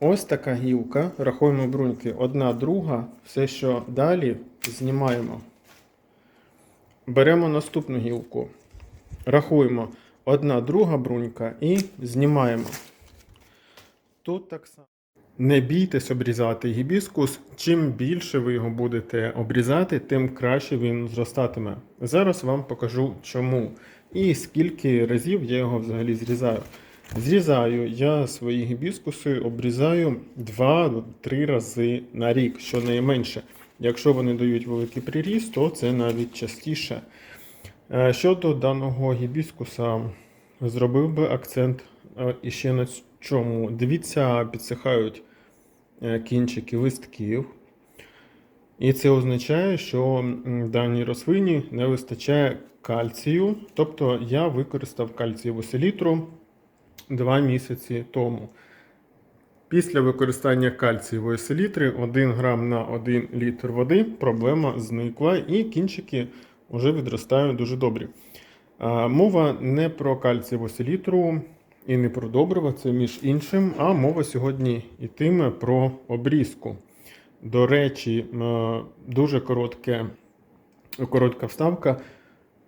Ось така гілка. Рахуємо бруньки. Одна, друга. Все, що далі, знімаємо. Беремо наступну гілку. Рахуємо одна, друга брунька і знімаємо. Тут так само. Не бійтесь обрізати гібіскус. Чим більше ви його будете обрізати, тим краще він зростатиме. Зараз вам покажу чому і скільки разів я його взагалі зрізаю. Зрізаю я свої гібіскуси, обрізаю 2-3 рази на рік, що найменше. Якщо вони дають великий приріст, то це навіть частіше. Е, Щодо даного гібіскуса, зробив би акцент е, іще на чому. Дивіться, підсихають е, кінчики листків. І це означає, що даній рослині не вистачає кальцію. Тобто я використав кальцієву селітру 2 місяці тому. Після використання кальцієвої селітри 1 грам на 1 літр води проблема зникла і кінчики вже відростають дуже добрі. Мова не про кальцієву селітру і не про добрива, це між іншим, а мова сьогодні йтиме про обрізку. До речі, е, дуже коротке, коротка вставка.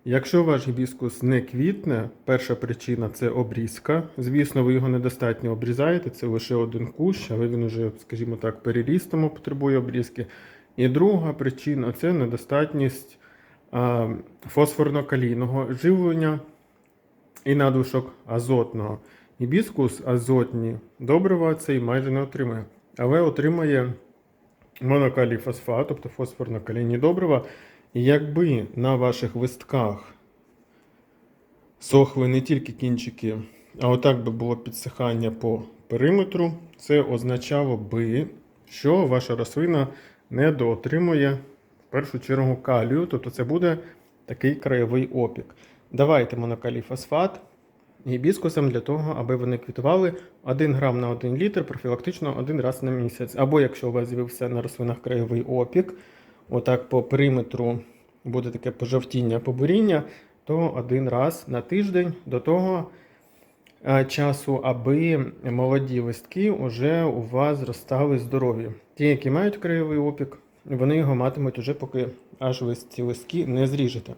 Якщо ваш гібіскус не квітне, перша причина це обрізка. Звісно, ви його недостатньо обрізаєте, це лише один кущ, але він уже, скажімо так, переріс, тому потребує обрізки. І друга причина це недостатність фосфорно-калійного живлення і надлишок азотного. Гібіскус азотні добрива цей майже не отримує, але отримає монокалій фосфат, тобто фосфорно-калійні добрива. Якби на ваших листках сохли не тільки кінчики, а отак би було підсихання по периметру, це означало би, що ваша рослина недоотримує в першу чергу калію, тобто це буде такий краєвий опік. Давайте монокалій фосфат гібіскусам для того, аби вони квітували 1 грам на 1 літр профілактично один раз на місяць. Або якщо у вас з'явився на рослинах краєвий опік, отак по периметру буде таке пожовтіння, побуріння, то один раз на тиждень до того е, часу, аби молоді листки вже у вас зростали здорові. Ті, які мають краєвий опік, вони його матимуть уже поки аж ви ці листки не зріжете.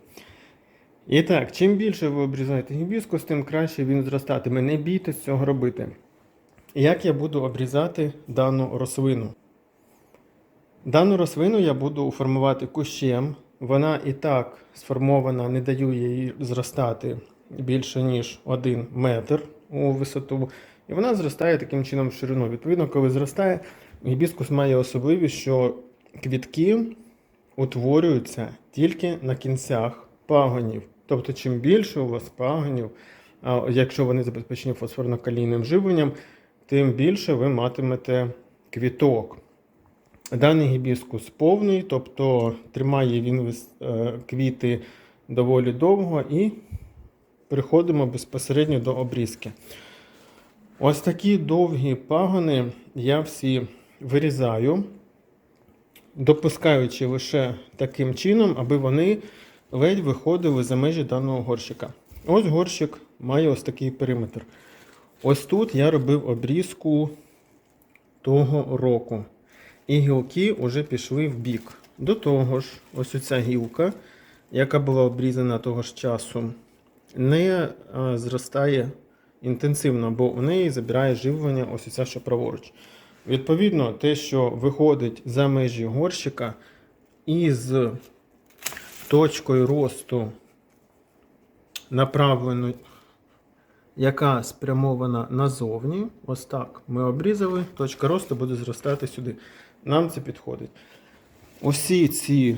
І так, чим більше ви обрізаєте гібіскус, тим краще він зростатиме. Не бійтесь цього робити. Як я буду обрізати дану рослину? Дану рослину я буду формувати кущем. Вона і так сформована, не даю їй зростати більше, ніж 1 метр у висоту. І вона зростає таким чином в ширину. Відповідно, коли зростає, гібіскус має особливість, що квітки утворюються тільки на кінцях пагонів. Тобто, чим більше у вас пагонів, якщо вони забезпечені фосфорно-калійним живленням, тим більше ви матимете квіток. Даний гібіскус повний, тобто тримає він е, квіти доволі довго і переходимо безпосередньо до обрізки. Ось такі довгі пагони я всі вирізаю, допускаючи лише таким чином, аби вони ледь виходили за межі даного горщика. Ось горщик має ось такий периметр. Ось тут я робив обрізку того року. І гілки вже пішли в бік. До того ж, ось оця гілка, яка була обрізана того ж часу, не зростає інтенсивно, бо у неї забирає живлення ось оця, що праворуч. Відповідно, те, що виходить за межі горщика із точкою росту направлено, яка спрямована назовні. Ось так ми обрізали, точка росту буде зростати сюди. Нам це підходить. Усі ці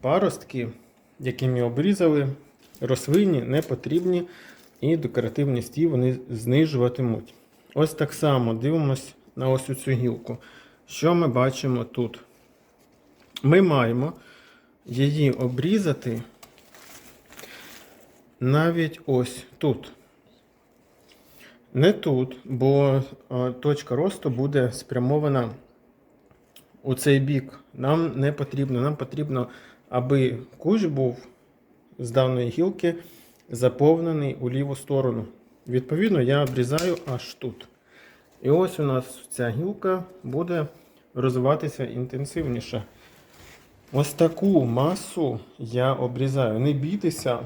паростки, які ми обрізали, рослині не потрібні і декоративність вони знижуватимуть. Ось так само дивимось на ось цю гілку. Що ми бачимо тут? Ми маємо її обрізати навіть ось тут. Не тут, бо е, точка росту буде спрямована у цей бік. Нам не потрібно. Нам потрібно, аби кущ був з даної гілки заповнений у ліву сторону. Відповідно, я обрізаю аж тут. І ось у нас ця гілка буде розвиватися інтенсивніше. Ось таку масу я обрізаю. Не бійтеся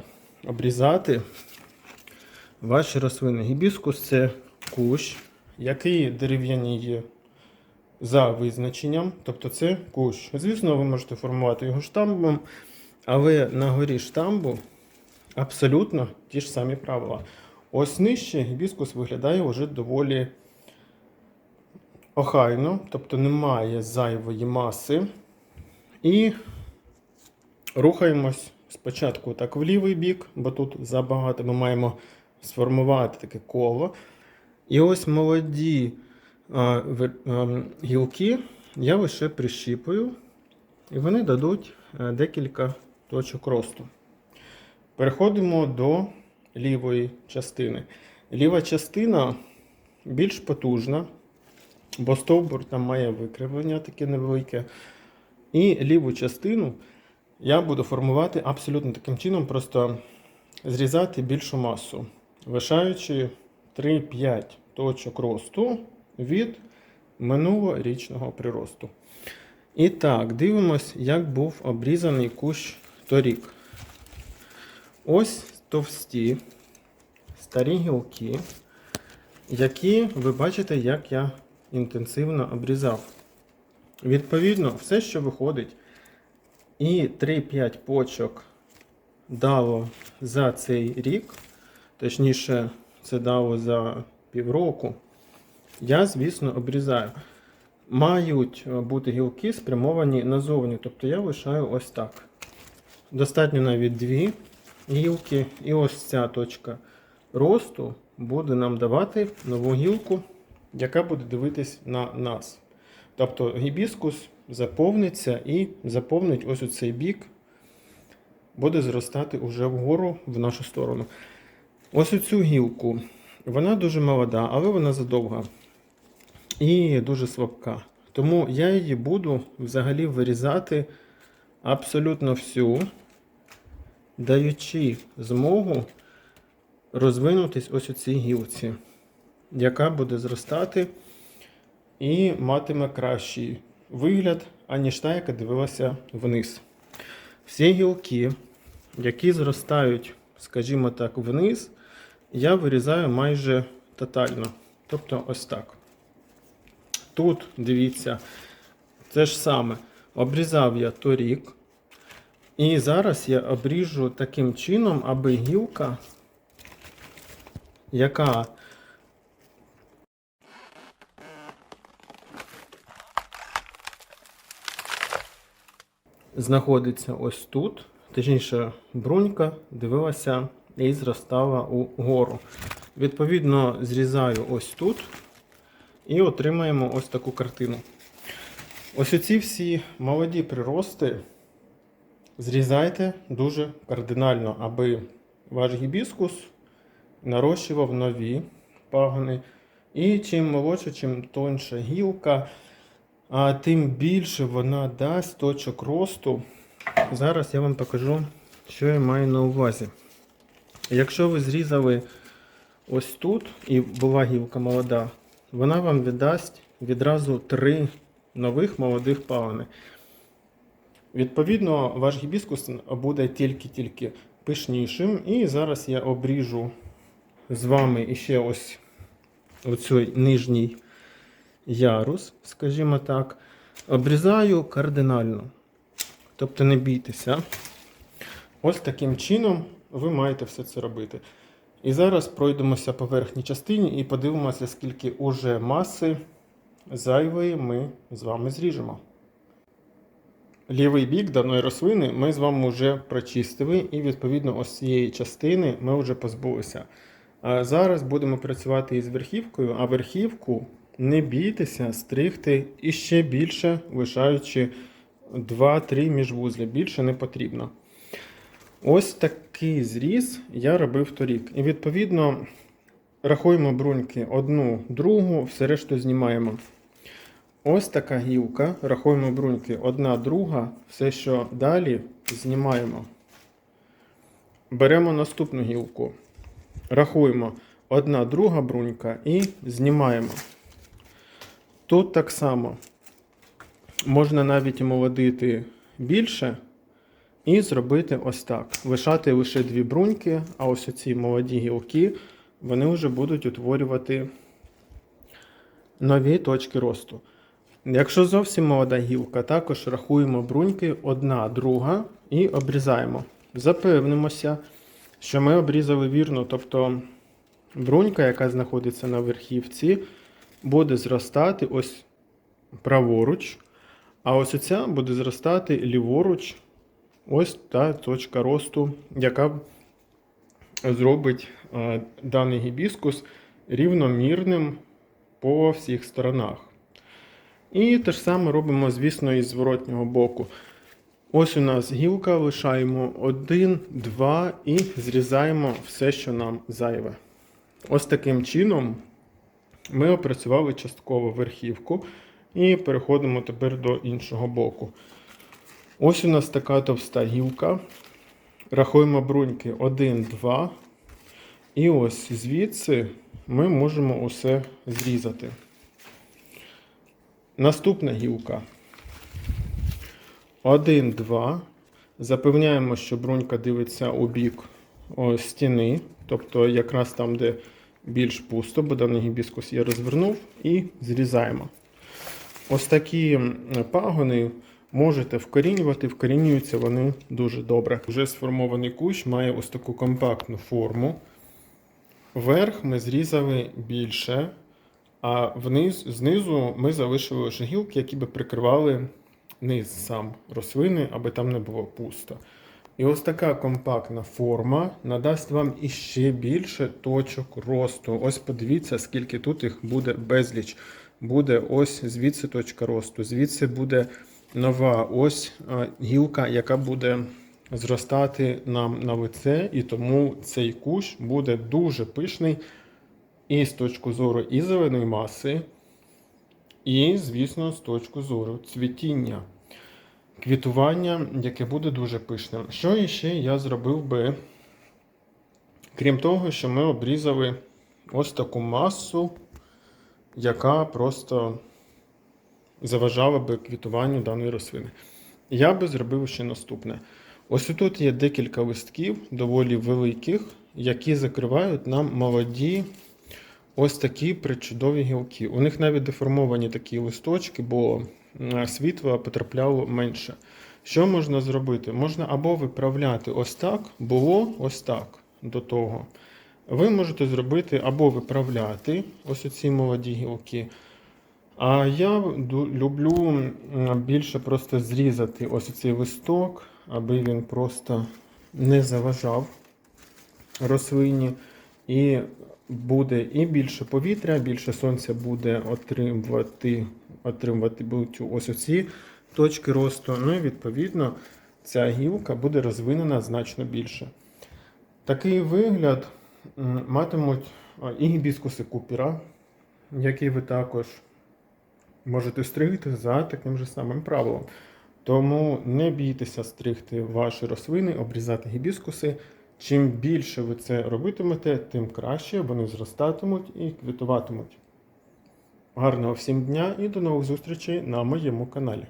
обрізати ваші рослини. Гібіскус це кущ, який дерев'яніє за визначенням. Тобто це кущ. Звісно, ви можете формувати його штамбом, але на горі штамбу абсолютно ті ж самі правила. Ось нижче гібіскус виглядає вже доволі охайно, тобто немає зайвої маси. І рухаємось спочатку так в лівий бік, бо тут забагато ми маємо сформувати таке коло. І ось молоді гілки я лише прищіпую, і вони дадуть е, декілька точок росту. Переходимо до лівої частини. Ліва частина більш потужна, бо стовбур там має викривлення таке невелике. І ліву частину я буду формувати абсолютно таким чином, просто зрізати більшу масу, лишаючи 3-5 точок росту від минулорічного приросту. І так, дивимось, як був обрізаний кущ торік. Ось товсті старі гілки, які ви бачите, як я інтенсивно обрізав. Відповідно, все, що виходить, і 3-5 почок дало за цей рік, точніше, це дало за півроку, я, звісно, обрізаю. Мають е, бути гілки спрямовані назовні, тобто я лишаю ось так. Достатньо навіть дві гілки, і ось ця точка росту буде нам давати нову гілку, яка буде дивитись на нас. Тобто гібіскус заповниться і заповнить ось у цей бік, буде зростати уже вгору в нашу сторону. Ось оцю гілку. Вона дуже молода, але вона задовга і дуже слабка. Тому я її буду взагалі вирізати абсолютно всю, даючи змогу розвинутись ось у цій гілці, яка буде зростати і матиме кращий вигляд, аніж та, яка дивилася вниз. Всі гілки, які зростають, скажімо так, вниз, я вирізаю майже тотально. Тобто ось так. Тут, дивіться, те ж саме. Обрізав я торік. І зараз я обріжу таким чином, аби гілка, яка знаходиться ось тут. Точніше, брунька дивилася і зростала угору. Відповідно, зрізаю ось тут і отримаємо ось таку картину. Ось оці всі молоді прирости зрізайте дуже кардинально, аби ваш гібіскус нарощував нові пагони. І чим молодше, чим тонша гілка, а тим більше вона дасть точок росту. Зараз я вам покажу, що я маю на увазі. Якщо ви зрізали ось тут і була гілка молода, вона вам віддасть відразу три нових молодих пагони. Відповідно, ваш гібіскус буде тільки-тільки пишнішим. І зараз я обріжу з вами іще ось оцей нижній ярус, скажімо так, обрізаю кардинально. Тобто не бійтеся. Ось таким чином ви маєте все це робити. І зараз пройдемося по верхній частині і подивимося, скільки уже маси зайвої ми з вами зріжемо. Лівий бік даної рослини ми з вами вже прочистили, і відповідно ось цієї частини ми вже позбулися. А зараз будемо працювати із верхівкою, а верхівку не бійтеся стригти іще більше, лишаючи 2-3 міжвузля. Більше не потрібно. Ось такий зріз я робив торік. І відповідно рахуємо бруньки одну, другу, все решту знімаємо. Ось така гілка. Рахуємо бруньки одна, друга, все, що далі, знімаємо. Беремо наступну гілку. Рахуємо одна, друга брунька і знімаємо. Тут так само можна навіть молодити більше і зробити ось так. Лишати лише дві бруньки, а ось оці молоді гілки вони вже будуть утворювати нові точки росту. Якщо зовсім молода гілка, також рахуємо бруньки одна, друга і обрізаємо. Запевнимося, що ми обрізали вірно, тобто брунька, яка знаходиться на верхівці, буде зростати ось праворуч, а ось оця буде зростати ліворуч, ось та точка росту, яка зробить даний гібіскус рівномірним по всіх сторонах. І те ж саме робимо, звісно, із зворотнього боку. Ось у нас гілка, лишаємо один, два і зрізаємо все, що нам зайве. Ось таким чином ми опрацювали частково верхівку і переходимо тепер до іншого боку. Ось у нас така товста гілка. Рахуємо бруньки 1, 2. І ось звідси ми можемо усе зрізати. Наступна гілка. 1, 2. Запевняємо, що брунька дивиться у бік стіни, тобто якраз там, де більш пусто, бо даний гібіскус я розвернув, і зрізаємо. Ось такі пагони можете вкорінювати, вкорінюються вони дуже добре. Вже сформований кущ має ось таку компактну форму. Верх ми зрізали більше, а вниз, знизу ми залишили лише гілки, які би прикривали низ сам рослини, аби там не було пусто. І ось така компактна форма надасть вам іще більше точок росту. Ось подивіться, скільки тут їх буде безліч. Буде ось звідси точка росту, звідси буде нова ось гілка, яка буде зростати нам на лице, і тому цей кущ буде дуже пишний і з точки зору і зеленої маси, і, звісно, з точки зору цвітіння. Квітування, яке буде дуже пишним. Що іще я зробив би, крім того, що ми обрізали ось таку масу, яка просто заважала би квітуванню даної рослини. Я би зробив ще наступне. Ось тут є декілька листків, доволі великих, які закривають нам молоді ось такі причудові гілки. У них навіть деформовані такі листочки, бо світла потрапляло менше. Що можна зробити? Можна або виправляти ось так, було ось так до того. Ви можете зробити або виправляти ось оці молоді гілки. А я люблю більше просто зрізати ось цей листок, аби він просто не заважав рослині. І буде і більше повітря, більше сонця буде отримувати, отримувати будуть ось оці точки росту. Ну і відповідно ця гілка буде розвинена значно більше. Такий вигляд матимуть і гібіскуси купера, які ви також можете стригти за таким же самим правилом. Тому не бійтеся стригти ваші рослини, обрізати гібіскуси. Чим більше ви це робитимете, тим краще вони зростатимуть і квітуватимуть. Гарного всім дня і до нових зустрічей на моєму каналі.